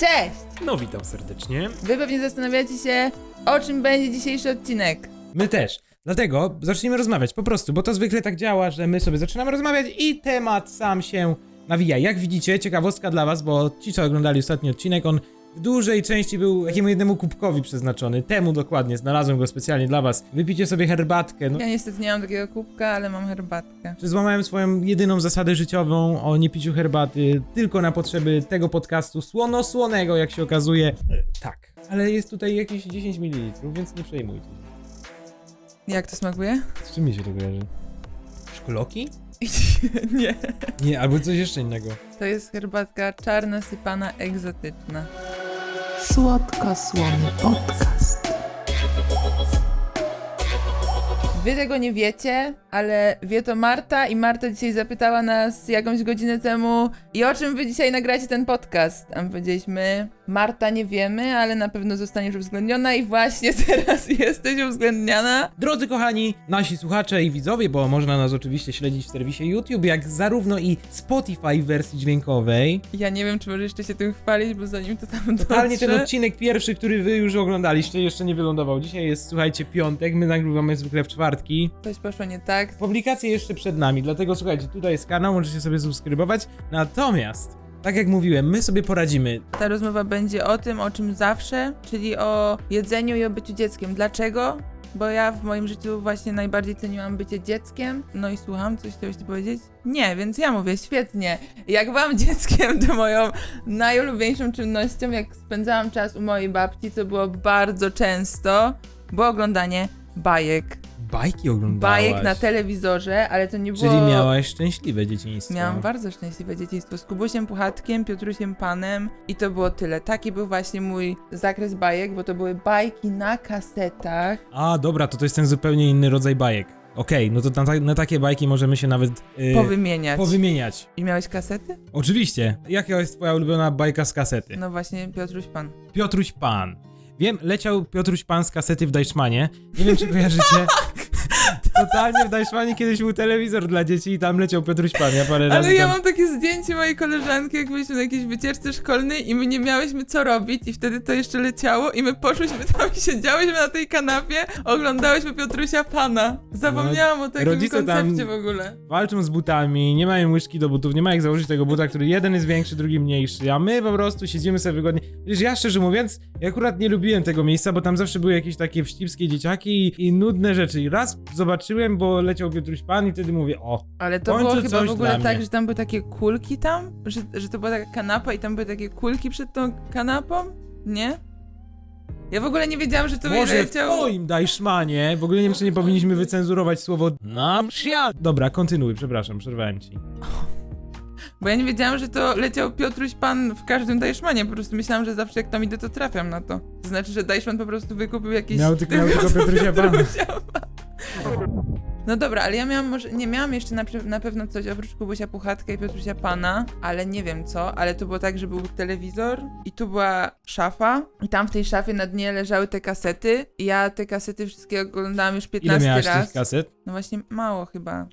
Cześć! No witam serdecznie. Wy pewnie zastanawiacie się, o czym będzie dzisiejszy odcinek. My też. Dlatego zaczniemy rozmawiać po prostu, bo to zwykle tak działa, że my sobie zaczynamy rozmawiać i temat sam się nawija. Jak widzicie, ciekawostka dla was, bo ci, co oglądali ostatni odcinek, on w dużej części był takiemu jednemu kubkowi przeznaczony. Temu dokładnie, znalazłem go specjalnie dla was. Wypicie sobie herbatkę. No, Ja niestety nie mam takiego kubka, ale mam herbatkę. że złamałem swoją jedyną zasadę życiową o niepiciu herbaty tylko na potrzeby tego podcastu słono-słonego, jak się okazuje. E, Tak. Ale jest tutaj jakieś 10 ml, więc nie przejmujcie się. Jak to smakuje? Z czym mi się to kojarzy? Szkloki? nie. Nie, albo coś jeszcze innego. To jest herbatka czarna, sypana, egzotyczna. Słodko-słony podcast. Wy tego nie wiecie, ale wie to Marta i Marta dzisiaj zapytała nas jakąś godzinę temu i o czym wy dzisiaj nagracie ten podcast? A my powiedzieliśmy, Marta nie wiemy, ale na pewno zostaniesz uwzględniona i właśnie teraz jesteś uwzględniana. Drodzy kochani, nasi słuchacze i widzowie, bo można nas oczywiście śledzić w serwisie YouTube, jak zarówno i Spotify w wersji dźwiękowej. Ja nie wiem, czy możesz jeszcze się tym chwalić, bo zanim to tam Totalnie ten odcinek pierwszy, który wy już oglądaliście, jeszcze nie wylądował. Dzisiaj jest, słuchajcie, piątek, my nagrywamy zwykle w czwartki. Coś poszło nie tak. Publikacje jeszcze przed nami, dlatego słuchajcie, tutaj jest kanał, możecie sobie subskrybować. Natomiast, tak jak mówiłem, my sobie poradzimy. Ta rozmowa będzie o tym, o czym zawsze, czyli o jedzeniu i o byciu dzieckiem. Dlaczego? Bo ja w moim życiu właśnie najbardziej ceniłam bycie dzieckiem. No i słucham, coś chciałeś powiedzieć? Nie, więc ja mówię, świetnie. Jak wam dzieckiem, to moją najulubieńszą czynnością, jak spędzałam czas u mojej babci, co było bardzo często, było oglądanie bajek. Bajki oglądałaś. Bajek na telewizorze, ale to nie było... Czyli miałaś szczęśliwe dzieciństwo. Miałam bardzo szczęśliwe dzieciństwo z Kubusiem Puchatkiem, Piotrusiem Panem i to było tyle. Taki był właśnie mój zakres bajek, bo to były bajki na kasetach. A, dobra, to to jest ten zupełnie inny rodzaj bajek. Okej, no to na, ta- na takie bajki możemy się nawet yy, Powymieniać. powymieniać. I miałeś kasety? Oczywiście. Jaka jest twoja ulubiona bajka z kasety? No właśnie, Piotruś Pan. Piotruś Pan. Wiem, leciał Piotruś Pan z kasety w Dajszmanie. Nie wiem, czy kojarzycie. Totalnie w Dajszmanie kiedyś był telewizor dla dzieci i tam leciał Piotruś Pan. Ja parę razy Ale ja tam... mam takie zdjęcie mojej koleżanki, jak byliśmy na jakiejś wycieczce szkolnej i my nie miałyśmy co robić i wtedy to jeszcze leciało i my poszłyśmy tam i siedziałyśmy na tej kanapie, oglądałyśmy Piotrusia Pana. Zapomniałam o takim No, rodzice tam- koncepcie w ogóle. Walczą z butami, nie mają łyżki do butów, nie ma jak założyć tego buta, który jeden jest większy, drugi mniejszy, a my po prostu siedzimy sobie wygodnie. Wiesz, ja szczerze mówiąc, ja akurat nie lubiłem tego miejsca, bo tam zawsze były jakieś takie wścibskie dzieciaki i, i nudne rzeczy. I raz bo leciał Piotruś Pan i wtedy mówię, o, Ale to było chyba w ogóle tak, że tam były takie kulki tam? Że, że to była taka kanapa i tam były takie kulki przed tą kanapą? Nie? Ja w ogóle nie wiedziałam, że to może w leciał... twoim Dajszmanie, w ogóle nie wiem, czy nie powinniśmy wycenzurować słowo nam świat. Dobra, kontynuuj, przepraszam, przerwałem ci. Bo ja nie wiedziałam, że to leciał Piotruś Pan w każdym Dajszmanie. Po prostu myślałam, że zawsze jak tam idę, to trafiam na to. To znaczy, że Dajszman po prostu wykupił jakieś... Miał tylko, miał tylko Piotrusia Pana. Pana. No dobra, ale ja miałam może, nie miałam jeszcze na, na pewno coś oprócz Kubusia Puchatka i Piotrusia Pana, ale nie wiem co, ale to było tak, że był telewizor i tu była szafa i tam w tej szafie na dnie leżały te kasety i ja te kasety wszystkie oglądałam już Ile 15 miałaś raz. tych kaset? No właśnie mało chyba.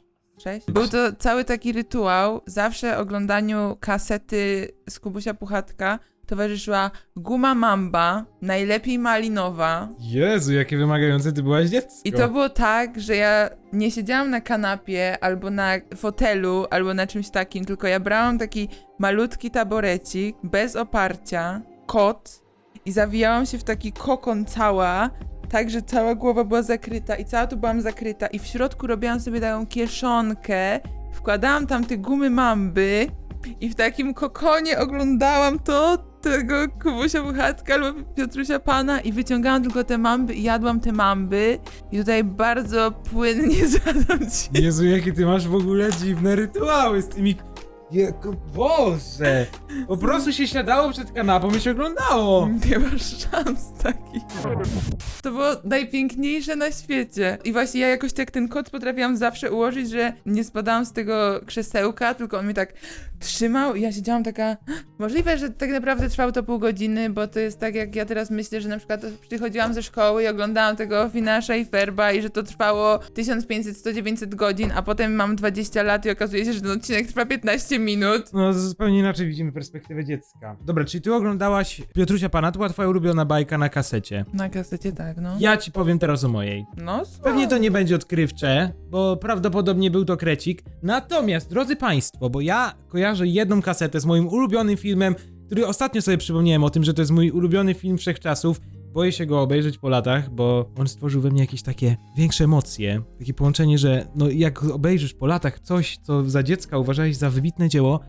Sześć? Był to cały taki rytuał. Zawsze oglądaniu kasety z Kubusia Puchatka towarzyszyła guma mamba, najlepiej malinowa. Jezu, jakie wymagające ty byłaś dziecko. I to było tak, że ja nie siedziałam na kanapie, albo na fotelu, albo na czymś takim, tylko ja brałam taki malutki taborecik, bez oparcia, kot i zawijałam się w taki kokon cała, tak, że cała głowa była zakryta i cała tu byłam zakryta i w środku robiłam sobie taką kieszonkę, wkładałam tam te gumy mamby i w takim kokonie oglądałam to, tego Kubusia Puchatka albo Piotrusia Pana i wyciągałam tylko te mamby i jadłam te mamby i tutaj bardzo płynnie zjadam ci. Jezu, jakie ty masz w ogóle dziwne rytuały z tymi... Jako, Boże! Po prostu się siadało przed kanapą i się oglądało. Nie masz szans takich. To było najpiękniejsze na świecie. I właśnie ja jakoś tak ten kot potrafiłam zawsze ułożyć, że nie spadałam z tego krzesełka, tylko on mnie tak trzymał i ja siedziałam taka... Możliwe, że tak naprawdę trwało to pół godziny, bo to jest tak jak ja teraz myślę, że na przykład przychodziłam ze szkoły i oglądałam tego Finasza i Ferba i że to trwało 1500-100-900 godzin, a potem mam 20 lat i okazuje się, że ten odcinek trwa 15 minut minut. No, zupełnie inaczej widzimy perspektywę dziecka. Dobra, czyli ty oglądałaś Piotrusia Pana, to była twoja ulubiona bajka na kasecie. Na kasecie tak, no. Ja ci powiem teraz o mojej. No, Pewnie to nie będzie odkrywcze, bo prawdopodobnie był to krecik. Natomiast, drodzy Państwo, bo ja kojarzę jedną kasetę z moim ulubionym filmem, który ostatnio sobie przypomniałem o tym, że to jest mój ulubiony film wszechczasów. Boję się go obejrzeć po latach, bo on stworzył we mnie jakieś takie większe emocje. Takie połączenie, że no jak obejrzysz po latach coś, co za dziecka uważałeś za wybitne dzieło,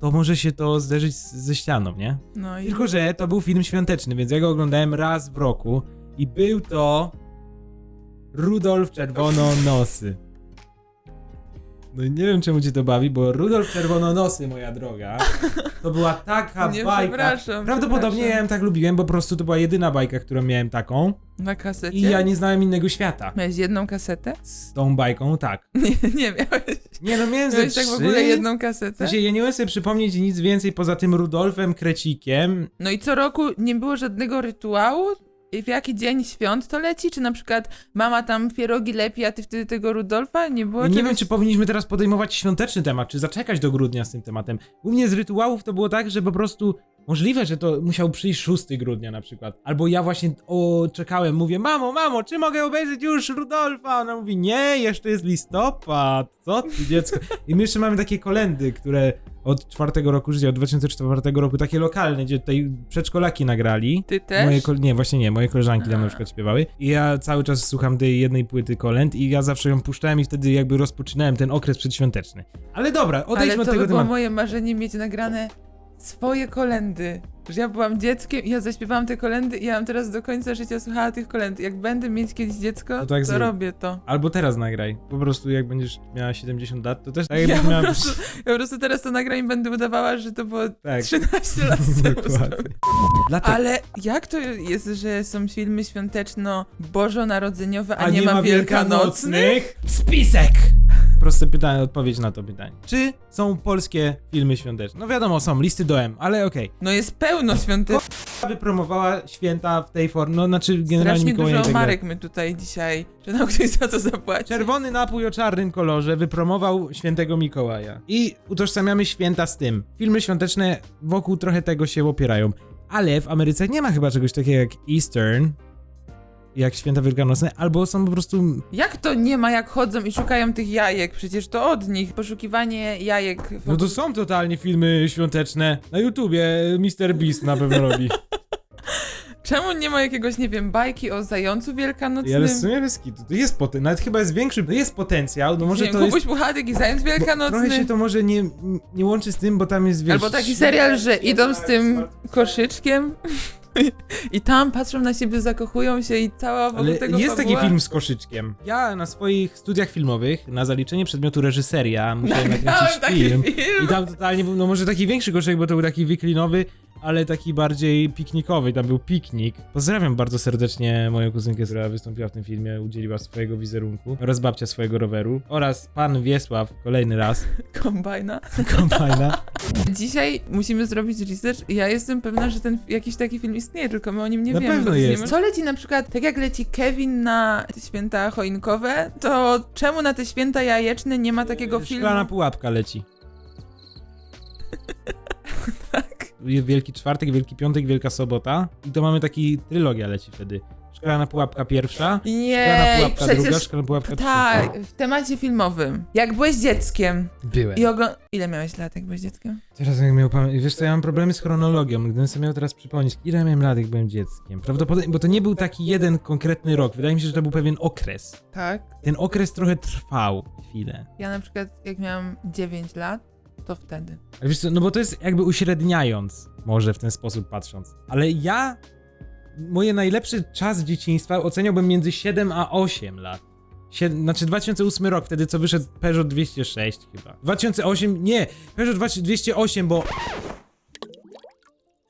to może się to zderzyć z, ze ścianą, nie? no i... Tylko, że to był film świąteczny, więc ja go oglądałem raz w roku i był to Rudolf Czerwononosy. No i nie wiem czemu cię to bawi, bo Rudolf Czerwononosy, moja droga, to była taka Nie, bajka. przepraszam, Prawdopodobnie ja ją tak lubiłem, bo po prostu to była jedyna bajka, którą miałem taką Na kasecie? i ja nie znałem innego świata. Miałeś jedną kasetę? Z tą bajką, tak. Nie, nie miałeś. Nie no, miałem ze Miałeś tak w trzy. ogóle jedną W kasetę? sensie, ja nie umiem sobie przypomnieć nic więcej poza tym Rudolfem Krecikiem. No i co roku nie było żadnego rytuału? W jaki dzień świąt to leci? Czy na przykład mama tam pierogi lepi, a ty wtedy tego Rudolfa? Nie było nie czegoś... wiem, czy powinniśmy teraz podejmować świąteczny temat, czy zaczekać do grudnia z tym tematem. U mnie z rytuałów to było tak, że po prostu możliwe, że to musiał przyjść 6 grudnia na przykład. Albo ja właśnie o, czekałem, mówię, mamo, mamo, czy mogę obejrzeć już Rudolfa? Ona mówi, nie, jeszcze jest listopad, co ty dziecko? I my jeszcze mamy takie kolendy, które od czwartego roku życia, od 2004 roku, takie lokalne, gdzie tutaj przedszkolaki nagrali. Ty też? Moje kol- nie, właśnie nie, moje koleżanki tam A. na przykład śpiewały. I ja cały czas słucham tej jednej płyty kolęd i ja zawsze ją puszczałem i wtedy jakby rozpoczynałem ten okres przedświąteczny. Ale dobra, odejdźmy Ale od to tego by było tematu. moje marzenie mieć nagrane swoje kolendy. Że ja byłam dzieckiem i ja zaśpiewałam te kolendy i ja bym teraz do końca życia słuchała tych kolęd. Jak będę mieć kiedyś dziecko, To to, tak zrób. robię to. Albo teraz nagraj. Po prostu jak będziesz miała 70 lat, to też tak Ja jakbyś po, miała... prostu, ja po prostu teraz to nagram i będę udawała, że to było Tak. 13 lat temu. Dokładnie. zrobione. Dlatego, Ale jak to jest, że są filmy świąteczno-bożonarodzeniowe, a nie, ma wielkanocnych? Spisek! Proste pytanie, odpowiedź na to pytanie. Czy są polskie filmy świąteczne? No wiadomo, są listy do M, ale okej. No jest pełno świątecznych. Wypromowała święta w tej formie, no znaczy generalnie Strasznie Mikołaja i dużo tak dalej. marek my tutaj dzisiaj. Czy nam ktoś za to zapłaci? Czerwony napój o czarnym kolorze wypromował świętego Mikołaja. I utożsamiamy święta z tym. Filmy świąteczne wokół trochę tego się opierają. Ale w Ameryce nie ma chyba czegoś takiego jak Eastern, jak święta wielkanocne, albo są po prostu... Jak to nie ma, jak chodzą i szukają tych jajek? Przecież to od nich. Poszukiwanie jajek. No wokół- to są totalnie filmy świąteczne. Na YouTubie Mr. Beast na pewno robi. Czemu nie ma jakiegoś, nie wiem, bajki o zającu wielkanocnym? Ale w sumie bez kitu, to jest potencjał, nawet chyba jest większy, no jest potencjał, no może nie to wiem, jest... Kubuś Puchatek i zając bo wielkanocny. Trochę się to może nie, nie łączy z tym, bo tam jest, wiesz... Albo taki serial, że idą z tym koszyczkiem i tam patrzą na siebie, zakochują się i cała wokół Ale tego jest taki fabuła. film z koszyczkiem. Ja na swoich studiach filmowych, na zaliczenie przedmiotu reżyseria, musiałem nakręcić taki film. film. I tam totalnie był, no może taki większy koszyczek, bo to był taki wyklinowy, ale taki bardziej piknikowy, tam był piknik. Pozdrawiam bardzo serdecznie moją kuzynkę, która wystąpiła w tym filmie, udzieliła swojego wizerunku oraz babcia swojego roweru oraz pan Wiesław kolejny raz, Kombajna. kombajna. Dzisiaj musimy zrobić research i ja jestem pewna, że ten jakiś taki film istnieje, tylko my o nim nie Na wiemy. pewno jest. Co leci na przykład, tak jak leci Kevin na święta choinkowe, to czemu na te święta jajeczne nie ma takiego filmu? Szklana pułapka leci. Tak. Wielki czwartek, Wielki Piątek, Wielka Sobota i to mamy taki trylogia leci wtedy. Szklana pułapka pierwsza, szklana Nie, pułapka druga, przecież szklana pułapka trzecia. tak, w temacie filmowym. Jak byłeś dzieckiem Byłem. i ogląd... Ile miałeś lat, jak byłeś dzieckiem? Teraz jak miał pamięć, wiesz co, ja mam problemy z chronologią, gdybym sobie miał teraz przypomnieć, ile ja miałem lat, jak byłem dzieckiem. Prawdopodobnie, bo to nie był taki jeden konkretny rok, wydaje mi się, że to był pewien okres. Tak. Ten okres trochę trwał chwilę. Ja na przykład, jak miałam 9 lat, to wtedy. Ale wiesz co, no bo to jest jakby uśredniając, może w ten sposób patrząc. Ale ja, moje najlepszy czas dzieciństwa oceniałbym między 7 a 8 lat. Sied- znaczy 2008 rok, wtedy co wyszedł Peugeot 206 chyba. 2008, nie, Peugeot 208, bo...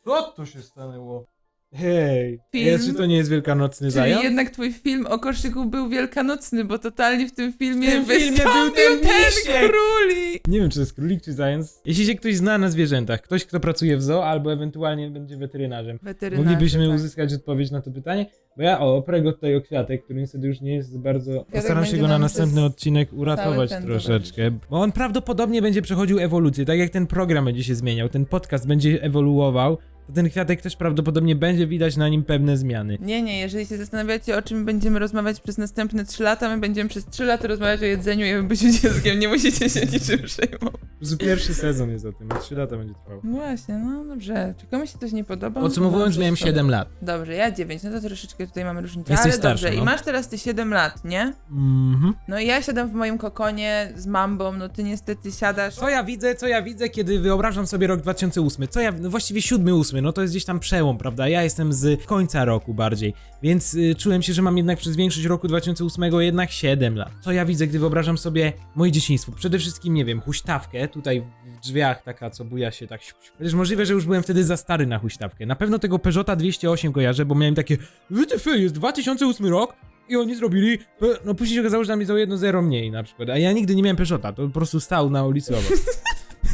Co to się stanęło? Hej, Film. jest, czy to nie jest wielkanocny Czyli zając? jednak twój film o koszyku był wielkanocny, bo totalnie w tym filmie W tym filmie był wystąpił ten misiek. królik. Nie wiem, czy to jest królik, czy zając. Jeśli się ktoś zna na zwierzętach, ktoś, kto pracuje w zoo, albo ewentualnie będzie weterynarzem, Weterynarze, moglibyśmy tak. uzyskać odpowiedź na to pytanie, bo ja o, oprę go tutaj o kwiatek, który niestety już nie jest bardzo... Postaram się będzie go na nam następny odcinek uratować ten troszeczkę, bo on prawdopodobnie będzie przechodził ewolucję, tak jak ten program będzie się zmieniał, ten podcast będzie ewoluował, to ten kwiatek też prawdopodobnie będzie widać na nim pewne zmiany. Nie, nie, jeżeli się zastanawiacie, o czym będziemy rozmawiać przez następne 3 lata, my będziemy przez 3 lata rozmawiać o jedzeniu i o byciu dzieckiem, nie musicie się niczym przejmować. Pierwszy sezon jest o tym, a 3 lata będzie trwał. No właśnie, no dobrze. Czy komuś się coś nie podoba? Podsumowując, Dobrze, miałem sorry. 7 lat. Dobrze, ja 9, no to troszeczkę tutaj mamy różnicę, Jesteś ale starsza, dobrze. no. I masz teraz ty 7 lat, nie? Mhm. No i ja siadam w moim kokonie z mambą, no ty niestety siadasz... Co ja widzę, co ja widzę, kiedy wyobrażam sobie rok 2008? Co ja, no właściwie 7, 8, no to jest gdzieś tam przełom, prawda? Ja jestem z końca roku bardziej, więc y, czułem się, że mam jednak przez większość roku 2008 jednak 7 lat. Co ja widzę, gdy wyobrażam sobie moje dzieciństwo? Przede wszystkim, nie wiem, huśtawkę, tutaj w drzwiach taka, co buja się tak siu, siu. Chociaż możliwe, że już byłem wtedy za stary na huśtawkę. Na pewno tego Peugeota 208 kojarzę, bo miałem takie, WTF, jest 2008 rok? I oni zrobili, no później się okazało, że tam jest o jedno zero mniej na przykład, a ja nigdy nie miałem Peugeota, to po prostu stał na ulicy obok.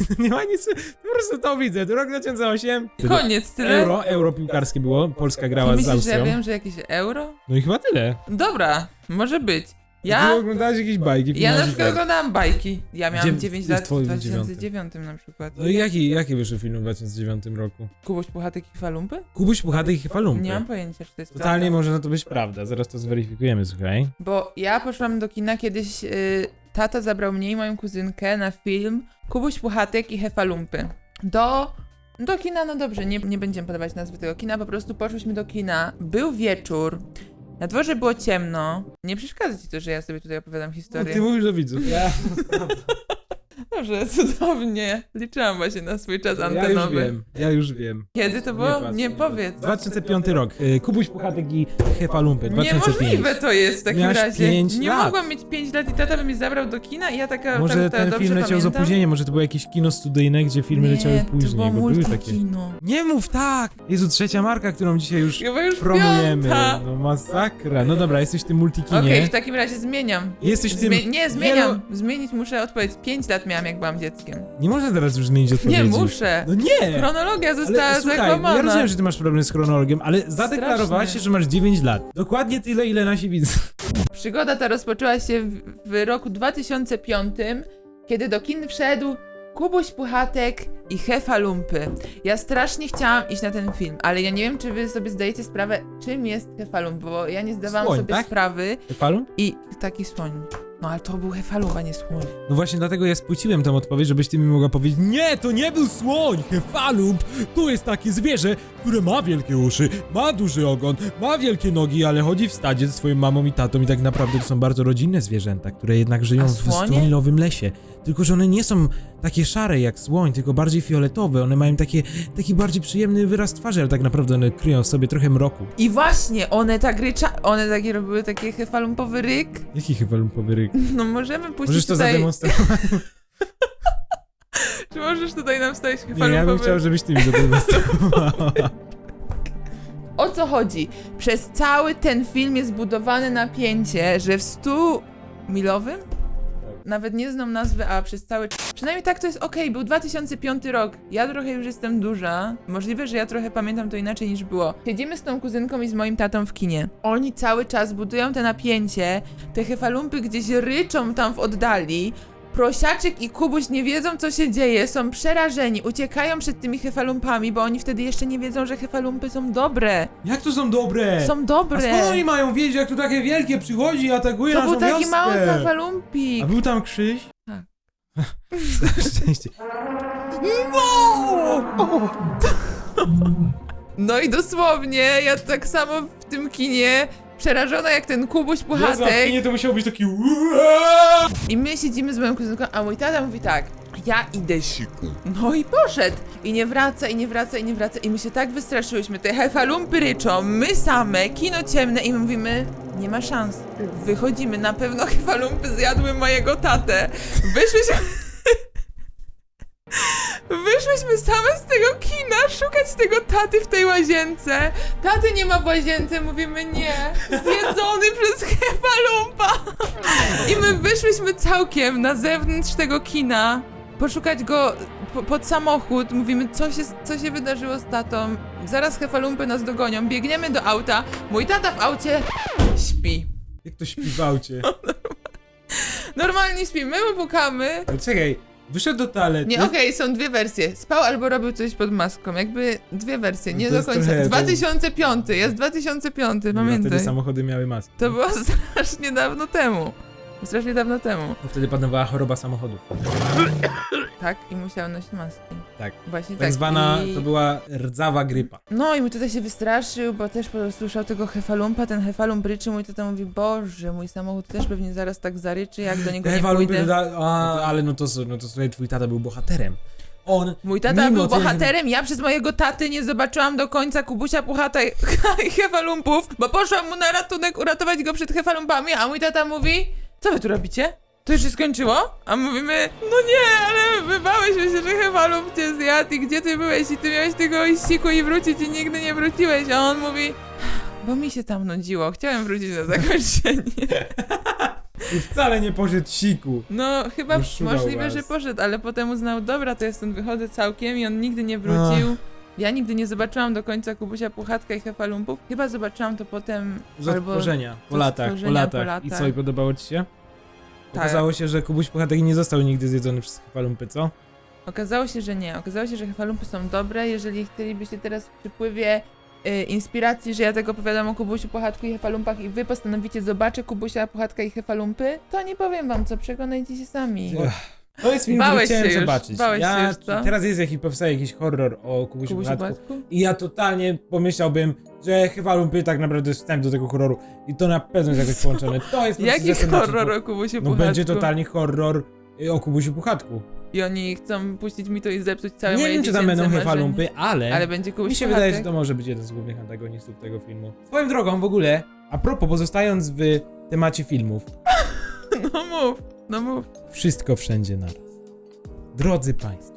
nie ma nic, po prostu to widzę, to rok 2008. Koniec, tyle? Euro, euro piłkarskie było, Polska grała z Myślisz, że Austrią. ja wiem, że jakieś euro? No i chyba tyle. Dobra, może być. Ty Ja... oglądałeś jakieś bajki. Ja na filmiki, przykład tak. oglądałam bajki. Ja miałam Gdzie- 9 w lat w twoim 2009 na przykład. No i jaki, jakie wyszły filmy w 2009 roku? Kubuś Puchatek i Falumpy? Kubuś Puchatek i Hefalumpy. Nie mam pojęcia, czy to jest Totalnie prawda. może na to być prawda, zaraz to zweryfikujemy, słuchaj. Bo ja poszłam do kina kiedyś, y, tata zabrał mnie i moją kuzynkę na film Kubuś Puchatek i Hefalumpy. Do... Do kina, no dobrze, nie, nie będziemy podawać nazwy tego kina, po prostu poszłyśmy do kina, był wieczór, na dworze było ciemno, nie przeszkadza ci to, że ja sobie tutaj opowiadam No, historię. ty mówisz do widzów. Ja, Dobrze, cudownie, liczyłam właśnie na swój czas ja już antenowy. wiem, ja już wiem. Kiedy to Nie było? patrz. Nie, powiedz. 2005 rok. y, Kubuś Puchatek i Hefalumpy. 2005. Niemożliwe to jest w takim Miałaś razie. pięć nie lat. mogłam mieć 5 lat i tata by mnie zabrał do kina i ja taka Może tak, ten film leciał z pamiętam. opóźnieniem, może to było jakieś kino studyjne, gdzie filmy nie, leciały to później, było bo były takie. multikino. Nie mów tak! Jezu, trzecia marka, którą dzisiaj już Chyba już promujemy. piąta. No masakra. No dobra, jesteś w tym Okej, multikinie. w takim razie zmieniam. Jesteś w tym... Zmie- nie, zmieniam. Zmienić muszę odpowiedź. 5 lat miałam, jak byłam dzieckiem. Nie można teraz już zmienić odpowiedzi. Nie muszę. No nie! Chronologia została Ale słuchaj, no zakłamana. ja rozumiem, że ty masz problem z chronologią, ale zadeklarowałaś się, że masz 9 lat. Dokładnie tyle, ile nasi widzów. Przygoda ta rozpoczęła się w, w roku 2005, kiedy do kin wszedł Kubuś Puchatek i Hefalumpy. Ja strasznie chciałam iść na ten film, ale ja nie wiem, czy wy sobie zdajecie sprawę, czym jest Hefalump, bo ja nie zdawałam Słoń, sobie tak? sprawy Falun? i taki słoń. No ale to był Hefalump, a nie słoń. No właśnie dlatego ja spłyciłem tą odpowiedź, żebyś ty mi mogła powiedzieć Nie, to nie był słoń, hefalump! To jest takie zwierzę, które ma wielkie uszy, ma duży ogon, ma wielkie nogi, ale chodzi w stadzie ze swoją mamą i tatą i tak naprawdę to są bardzo rodzinne zwierzęta, które jednak żyją A w słonie? lesie. Tylko, że one nie są takie szare jak słoń, tylko bardziej fioletowe. One mają takie, taki bardziej przyjemny wyraz twarzy, ale tak naprawdę one kryją w sobie trochę mroku. I właśnie, one tak rycza... One takie robiły taki Hefalumpowy ryk. Jaki hefalumpowy ryk? No możemy puścić Możesz to tutaj... zademonstrować? Czy możesz tutaj nam wstać Nie, ja Hefalumpowy bym chciał, żebyś ty mi zademonstrowała. O co chodzi? Przez cały ten film jest budowane napięcie, że w 100 milowym? Nawet nie znam nazwy, a przez cały. Przynajmniej tak to jest okej, był 2005 rok. Ja trochę już jestem duża. Możliwe, że ja trochę pamiętam to inaczej niż było. Siedzimy z tą kuzynką i z moim tatą w kinie. Oni cały czas budują te napięcie, te hefalumpy gdzieś ryczą tam w oddali. Prosiaczek i Kubuś nie wiedzą, co się dzieje, są przerażeni, uciekają przed tymi hefalumpami, bo oni wtedy jeszcze nie wiedzą, że hefalumpy są dobre. Jak to są dobre? Są A skąd dobre. oni mają wiedzieć, jak tu takie wielkie przychodzi i atakuje To naszą był taki wioskę? mały hefalumpik. A był tam Krzyś? Tak. Na szczęście. No i dosłownie, ja tak samo w tym kinie, przerażona jak ten Kubuś Puchatek. kinie to musiał być taki I my siedzimy z moją kuzynką, a mój tata mówi tak, ja idę siku. No i poszedł. I nie wraca, i nie wraca, i nie wraca. I my się tak wystraszyłyśmy, te hefalumpy ryczą, my same, kino ciemne i my mówimy, nie ma szans. Wychodzimy, na pewno hefalumpy zjadły mojego tatę. Wyszłyśmy... Wyszłyśmy same z tego kina szukać tego taty w tej łazience. Taty nie ma w łazience, mówimy nie. Zjedzony przez Hefalumpa. I my wyszłyśmy całkiem na zewnątrz tego kina, poszukać go po, pod samochód. Mówimy, co się, co się wydarzyło z tatą. Zaraz Hefalumpy nas dogonią. Biegniemy do auta. Mój tata w aucie śpi. Jak to śpiwał cię? Normalnie śpi. My mu pukamy. Czekaj, wyszedł do toalety. Nie, okej, są dwie wersje. Spał albo robił coś pod maską. Jakby dwie wersje, nie To do jest końca. trochę- to- 2005, jest 2005, No, pamiętaj. Wtedy samochody miały maski. To było strasznie dawno temu. Strasznie dawno temu. No wtedy panowała choroba samochodu. Tak, i musiał nosić maski. Tak. Właśnie tak. Tak zwana, I... to była rdzawa grypa. No i mój tata się wystraszył, bo też posłyszał tego hefalumpa, ten hefalump ryczy, mój tata mówi, boże, mój samochód też pewnie zaraz tak zaryczy, jak do niego nie Ewa pójdę. doda- a, ale no to, no to słuchaj, twój tata był bohaterem. On, Mój tata Mimo był bohaterem, ja przez mojego taty nie zobaczyłam do końca Kubusia Puchata i i Hefalumpów, bo poszłam mu na ratunek uratować go przed Hefalumpami, a mój tata mówi, co wy tu robicie? To już się skończyło? A mówimy, no nie, ale wybałeśmy się, że Hefalump cię zjadł i gdzie ty byłeś i ty miałeś tego iściku i wrócić i nigdy nie wróciłeś, a on mówi, bo mi się tam nudziło, chciałem wrócić na zakończenie. i wcale nie poszedł siku. No, chyba możliwe, was. że poszedł, ale potem uznał, dobra, to ja stąd wychodzę całkiem i on nigdy nie wrócił. Ja nigdy nie zobaczyłam do końca Kubusia Puchatka i Hefalumpów. Chyba zobaczyłam to potem Z albo... odtworzenia, po latach, po po latach. I co, i podobało ci się? Tak. Okazało się, że Kubuś Puchatek nie został nigdy zjedzony przez Hefalumpy, co? Okazało się, że nie. Okazało się, że Hefalumpy są dobre. Jeżeli chcielibyście teraz w przypływie y, inspiracji, że ja tego opowiadam o Kubusiu Puchatku i Hefalumpach i wy postanowicie zobaczyć Kubusia Puchatka i Hefalumpy, to nie powiem wam co, przekonajcie się sami. Ech, To jest film, Bałeś który chciałem się już, zobaczyć. bałeś ja, się już, co? Teraz jest jakiś, powstaje jakiś horror o Kubusiu Kubusiu? I ja totalnie pomyślałbym, że Hefalumpy tak naprawdę wstęp do tego horroru. I to na pewno jest jakoś połączone. To jest po prostu Jaki horror o Kubusiu No Puchatku? będzie totalnie horror y, o Kubusiu Puchatku. I oni chcą puścić mi to i zepsuć całe Nie moje wiem, czy tam dziecięce będą marzenie. Hefalumpy, ale, Ale będzie Kubuś mi się wydaje, że to może być jeden z głównych antagonistów tego filmu. Swoją drogą w ogóle, a propos, pozostając w temacie filmów, No mów, no mów. wszystko wszędzie naraz. Drodzy Państwo,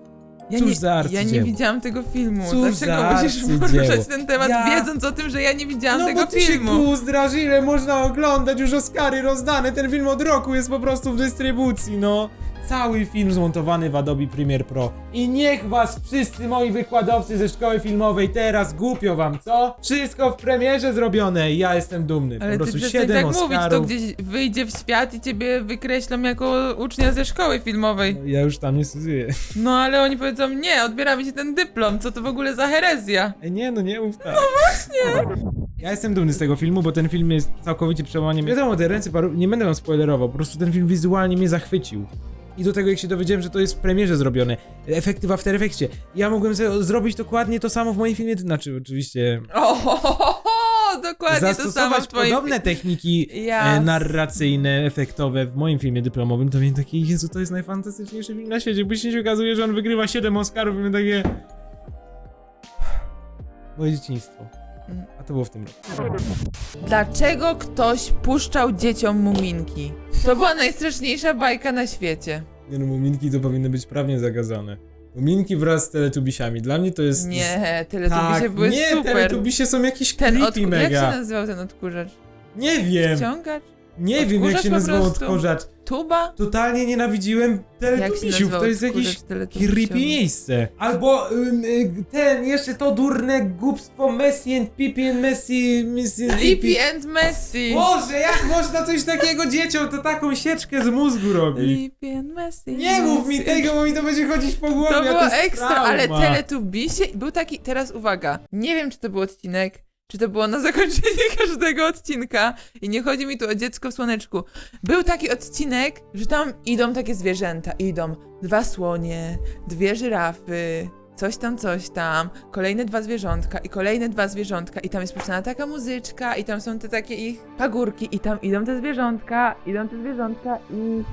Ja Cóż nie, za ja nie widziałam tego filmu. Cóż Dlaczego za musisz poruszać ten temat, Ja- wiedząc o tym, że ja nie widziałam no tego bo ty filmu? się kuzdrasz, ile można oglądać, już Oscary rozdane, ten film od roku jest po prostu w dystrybucji, no. Cały film zmontowany w Adobe Premiere Pro. I niech was wszyscy moi wykładowcy ze szkoły filmowej teraz głupio wam, co? Wszystko w premierze zrobione ja jestem dumny. Ale po ty prostu przestań 7 tak mówić, to Oscarów. gdzieś wyjdzie w świat i ciebie wykreślą jako ucznia ze szkoły filmowej. No, Ja już tam nie studiuję. No ale oni powiedzą, nie, odbieramy ci ten dyplom, co to w ogóle za herezja? Ej, nie, no nie mów tak. No właśnie! Ja jestem dumny z tego filmu, bo ten film jest całkowicie przełamaniem. Wiadomo, te ręce paru... nie będę wam spoilerował, po prostu ten film wizualnie mnie zachwycił. I do tego jak się dowiedziałem, że to jest w premierze zrobione, efekty w After Effectsie. Ja mogłem zrobić dokładnie to samo w moim filmie, znaczy oczywiście O, ho, ho, ho, ho, dokładnie to samo zastosować w twoim podobne techniki e, Jasne. narracyjne, efektowe w moim filmie dyplomowym, to miałem taki, Jezu, to jest najfantastyczniejszy film na świecie. Później się okazuje, że on wygrywa 7 Oscarów i my takie... Moje dzieciństwo. A to było w tym roku. Dlaczego ktoś puszczał dzieciom muminki? To była najstraszniejsza bajka na świecie. Nie no, muminki to powinny być prawnie zakazane. Muminki wraz z teletubisiami. Dla mnie to jest... Nie, tyle tak, były nie, super. teletubisie są jakieś Ten creepy odku... Jak mega. się nazywał ten odkurzacz? Nie wiem, Ściągacz? Nie wiem jak Odkurzacz się po nazywał prostu? odkurzacz. Tuba? Totalnie nienawidziłem teletubisiów, nazywał to jest jakieś teletubisiów? creepy miejsce. Albo ym, y, ten, jeszcze to durne głupstwo Messi and Pippi and Messi, Messi and. Lippy and Messi! Boże, jak można coś takiego dzieciom, to taką sieczkę z mózgu robi. Lippy and Messi. Nie mów mi tego, bo mi to będzie chodzić po głowie. To a było jest ekstra, trauma. ale Teletubisie był taki, teraz uwaga, nie wiem czy to był odcinek, czy to było na zakończenie każdego odcinka. I nie chodzi mi tu o dziecko w słoneczku. Był taki odcinek, że tam idą takie zwierzęta, idą dwa słonie, dwie żyrafy, coś tam, coś tam, kolejne dwa zwierzątka i kolejne dwa zwierzątka. I tam jest puszczana taka muzyczka i tam są te takie ich pagórki. I tam idą te zwierzątka, idą te zwierzątka i...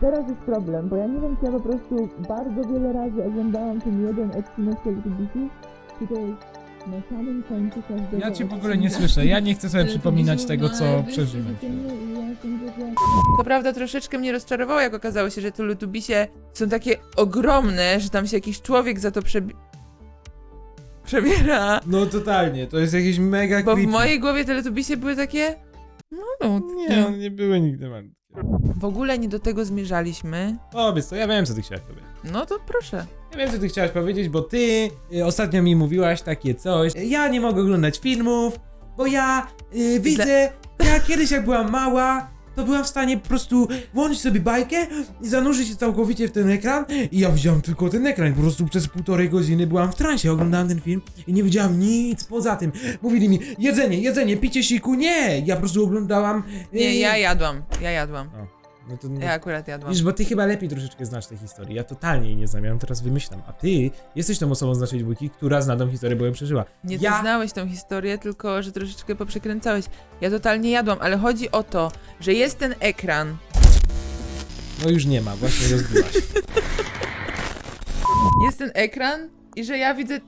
Teraz jest problem, bo ja nie wiem, czy ja po prostu bardzo wiele razy oglądałam ten jeden odcinek Teletubbiesów, czy to jest Na samym końcu każdego Ja cię w ogóle nie słyszę, ja nie chcę sobie przypominać tego, co przeżyłem. To prawda, troszeczkę mnie rozczarowało, jak okazało się, że te lutubisie są takie ogromne, że tam się jakiś człowiek za to przebi... przebiera. No totalnie, to jest jakieś mega Bo w creepy. mojej głowie te lutubisie były takie... No, Nie, one nie były nigdy malutkie. W ogóle nie do tego zmierzaliśmy. O, wiesz co, ja wiem, co ty chciałaś powiedzieć. No to proszę. Ja wiem, co ty chciałaś powiedzieć, bo ty y, ostatnio mi mówiłaś takie coś. Ja nie mogę oglądać filmów, bo ja y, widzę, ja kiedyś jak byłam mała, to byłam w stanie po prostu włączyć sobie bajkę i zanurzyć się całkowicie w ten ekran i ja widziałam tylko ten ekran. Po prostu przez półtorej godziny byłam w transie, oglądałem ten film i nie widziałam nic poza tym. Mówili mi, jedzenie, jedzenie, picie siku, nie! Ja po prostu oglądałam... y, Nie, ja jadłam. Ja jadłam. No to, Ja akurat jadłam. Wiesz, bo ty chyba lepiej troszeczkę znasz tę historię. Ja totalnie jej nie znam, ja ją teraz wymyślam. A ty jesteś tą osobą z naszej dwójki, która zna tą historię, bo ją przeżyła. Nie ty ja... znałeś tą historię, tylko że troszeczkę poprzekręcałeś. Ja totalnie jadłam, ale chodzi o to, że jest ten ekran. No już nie ma, właśnie rozbiłaś. Jest ten ekran i że ja widzę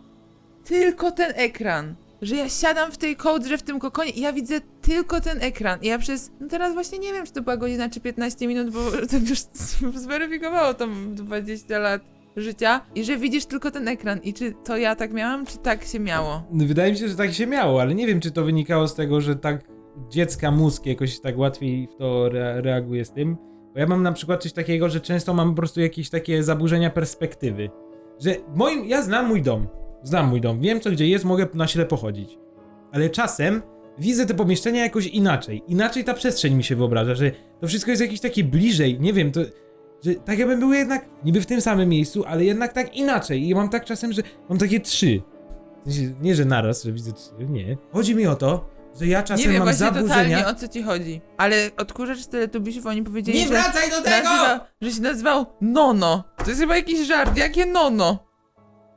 tylko ten ekran. Że ja siadam w tej kołdrze, w tym kokonie i ja widzę tylko ten ekran. I ja przez. No teraz właśnie nie wiem, czy to była godzina, czy 15 minut, bo to już zweryfikowało tam 20 lat życia. I że widzisz tylko ten ekran. I czy to ja tak miałam, czy tak się miało? Wydaje mi się, że tak się miało, ale nie wiem, czy to wynikało z tego, że tak dziecka mózg jakoś tak łatwiej w to rea- reaguje z tym. Bo ja mam na przykład coś takiego, że często mam po prostu jakieś takie zaburzenia perspektywy. Że moim, ja znam mój dom. Znam mój dom, wiem co gdzie jest, mogę na ślepo chodzić. Ale czasem widzę te pomieszczenia jakoś inaczej. Inaczej ta przestrzeń mi się wyobraża, że to wszystko jest jakieś takie bliżej, nie wiem, to... Że tak jakbym był jednak niby w tym samym miejscu, ale jednak tak inaczej. I mam tak czasem, że mam takie trzy. Nie, że naraz, że widzę trzy, nie. Chodzi mi o to, że ja Nie czasem wiem mam właśnie totalnie zaburzenia... o co ci chodzi. Ale odkurzacz z Teletubbiesów oni powiedzieli, Nie że, wracaj do tego! nazywa, że się nazywał Nono. To jest chyba jakiś żart. Jakie Nono?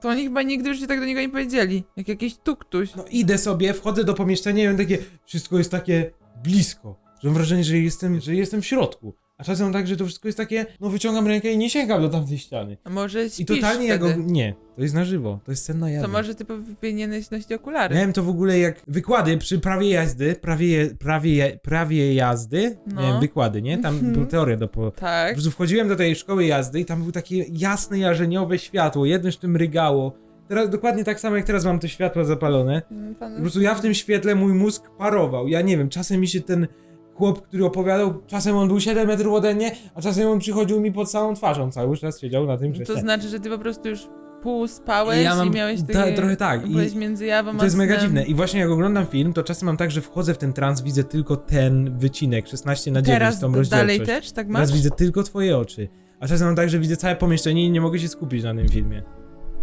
To oni chyba nigdy już się tak do niego nie powiedzieli. Jak jakiś tuktuś. No idę sobie, wchodzę do pomieszczenia i mam takie, wszystko jest takie blisko, że mam wrażenie, że jestem, że jestem w środku. A czasem tak, że to wszystko jest takie, no wyciągam rękę i nie sięgam do tamtej ściany. A może śpisz I totalnie ja wtedy? go, nie, to jest na żywo, to jest scena To jazdy. może ty powinieneś nosić okulary. Miałem to w ogóle jak wykłady przy prawie jazdy, prawie, je, prawie, je, prawie jazdy, No. miałem wykłady, nie? Tam Mhm. była teoria do po... Po Tak. prostu wchodziłem do tej szkoły jazdy i tam było takie jasne jarzeniowe światło, jedno z tym rygało. Teraz dokładnie tak samo jak teraz mam te światła zapalone. Mm, Pan... Po prostu ja w tym świetle mój mózg parował. Ja nie wiem, czasem mi się ten chłop, który opowiadał, czasem on był 7 metrów ode mnie, a czasem on przychodził mi pod całą twarzą, cały czas siedział na tym To krześle. znaczy, że ty po prostu już pół spałeś Ja mam- i miałeś ta- takie... trochę tak. I- Byłeś między jawą To jest a mega dziwne. I właśnie jak oglądam film, to czasem mam tak, że wchodzę w ten trans, widzę tylko ten wycinek, 16 na 9, Teraz tą dalej rozdzielczość. też tak masz? Teraz widzę tylko twoje oczy. A czasem mam tak, że widzę całe pomieszczenie i nie mogę się skupić na tym filmie.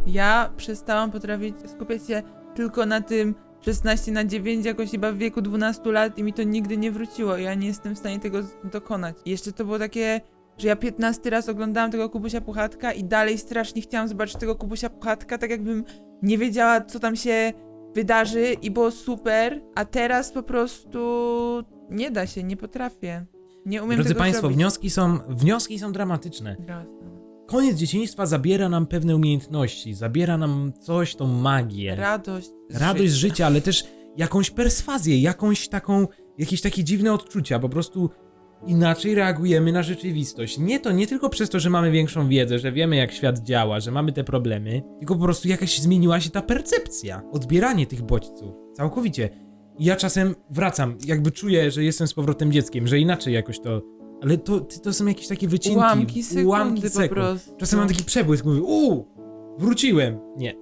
Ja przestałam potrafić skupiać się tylko na tym 16 na 9 jakoś chyba w wieku 12 lat i mi to nigdy nie wróciło. Ja nie jestem w stanie tego dokonać. I jeszcze to było takie, że ja 15 raz oglądałam tego Kubusia Puchatka i dalej strasznie chciałam zobaczyć tego Kubusia Puchatka, tak jakbym nie wiedziała, co tam się wydarzy i było super, a teraz po prostu nie da się, nie potrafię. Nie umiem Drodzy tego Państwo, zrobić. wnioski są, wnioski są dramatyczne. Koniec dzieciństwa zabiera nam pewne umiejętności, zabiera nam coś, tą magię. Radość. z radość życia, ale też jakąś perswazję, jakąś taką, jakieś takie dziwne odczucia, po prostu inaczej reagujemy na rzeczywistość. Nie to, nie tylko przez to, że mamy większą wiedzę, że wiemy jak świat działa, że mamy te problemy, tylko po prostu jakaś zmieniła się ta percepcja, odbieranie tych bodźców, całkowicie. I ja czasem wracam, jakby czuję, że jestem z powrotem dzieckiem, że inaczej jakoś to... Ale to, to są jakieś takie wycinki, Ułamki sekundy ułamki po sekund. prostu. Czasem mam taki przebłysk, mówię, uuu, wróciłem. Nie.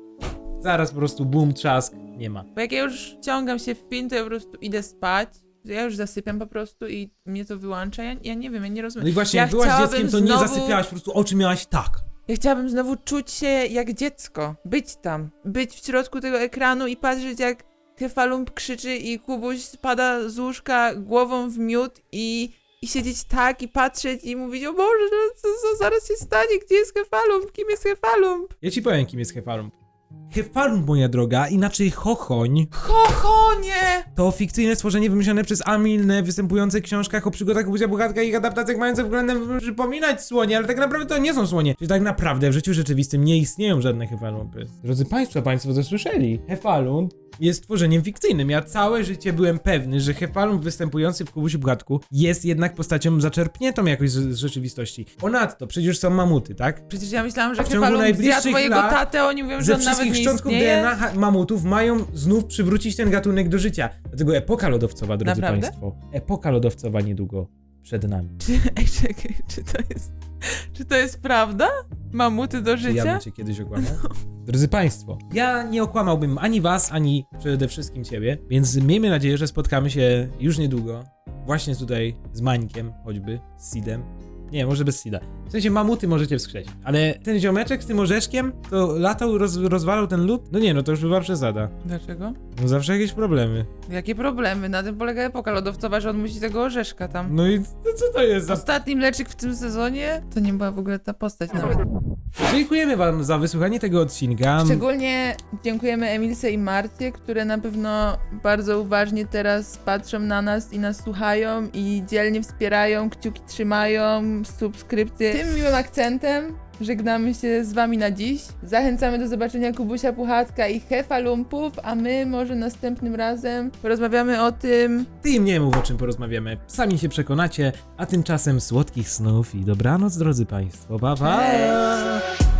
Zaraz po prostu bum, trzask, nie ma. Bo jak ja już ciągam się w film, to ja po prostu idę spać. Ja już zasypiam po prostu i mnie to wyłącza. Ja, ja nie wiem, ja nie rozumiem. No i właśnie, ja jak byłaś dzieckiem, to nie znowu- zasypiałaś, po prostu oczy miałaś tak. Ja chciałabym znowu czuć się jak dziecko. Być tam. Być w środku tego ekranu i patrzeć jak Kefalump krzyczy i Kubuś spada z łóżka głową w miód i, i siedzieć tak i patrzeć i mówić o Boże, no co, co zaraz się stanie? Gdzie jest Kefalump? Kim jest Kefalump? Ja ci powiem, kim jest Hefalump. Hefalun, moja droga, inaczej Chochoń, Chochonie! to fikcyjne stworzenie wymyślone przez Amilne, występujące w książkach o przygodach Kubusia Bogatka i ich adaptacjach mające względem przypominać słonie, ale tak naprawdę to nie są słonie. Czyli tak naprawdę w życiu rzeczywistym nie istnieją żadne Hefalumpy. Drodzy Państwo, Państwo to słyszeli. Hefalun jest stworzeniem fikcyjnym. Ja całe życie byłem pewny, że Hefalun występujący w Kubusiu Bogatku jest jednak postacią zaczerpniętą jakoś z, z rzeczywistości. Ponadto, przecież są mamuty, tak? Przecież ja myślałam, że W ciągu Kefalum zjadł najbliższych mojego lat tatę, oni mówią, że Ze on nawet wszystkich nie szczątków istnieje. DNA ha- mamutów mają znów przywrócić ten gatunek do życia. Dlatego epoka lodowcowa, drodzy Naprawdę? Państwo. Epoka lodowcowa niedługo przed nami. Czy, ej, czekaj, czy to jest... Czy to jest prawda? Mamuty do Czy życia? ja bym cię kiedyś okłamał? Drodzy Państwo, ja nie okłamałbym ani was, ani przede wszystkim ciebie, więc miejmy nadzieję, że spotkamy się już niedługo. Właśnie tutaj z Mańkiem, choćby, z Sidem. Nie, może bez Sida. W sensie mamuty możecie wskrzesić. Ale ten ziomeczek z tym orzeszkiem, to latał, roz, rozwalał ten lód? No nie, no to już była przesada. Dlaczego? No zawsze jakieś problemy. Jakie problemy? Na tym polega epoka lodowcowa, że on musi tego orzeszka tam. No i no co to jest za... Ostatni mleczyk w tym sezonie to nie była w ogóle ta postać nawet. Dziękujemy wam za wysłuchanie tego odcinka. Szczególnie dziękujemy Emilce i Marcie, które na pewno bardzo uważnie teraz patrzą na nas i nas słuchają i dzielnie wspierają, kciuki trzymają, subskrypcje. Tym miłym akcentem żegnamy się z wami na dziś. Zachęcamy do zobaczenia Kubusia Puchatka i Hefalumpów, a my może następnym razem porozmawiamy o tym, Ty im nie mów o czym porozmawiamy. Sami się przekonacie, a tymczasem słodkich snów i dobranoc, drodzy państwo. Pa, pa! Cześć.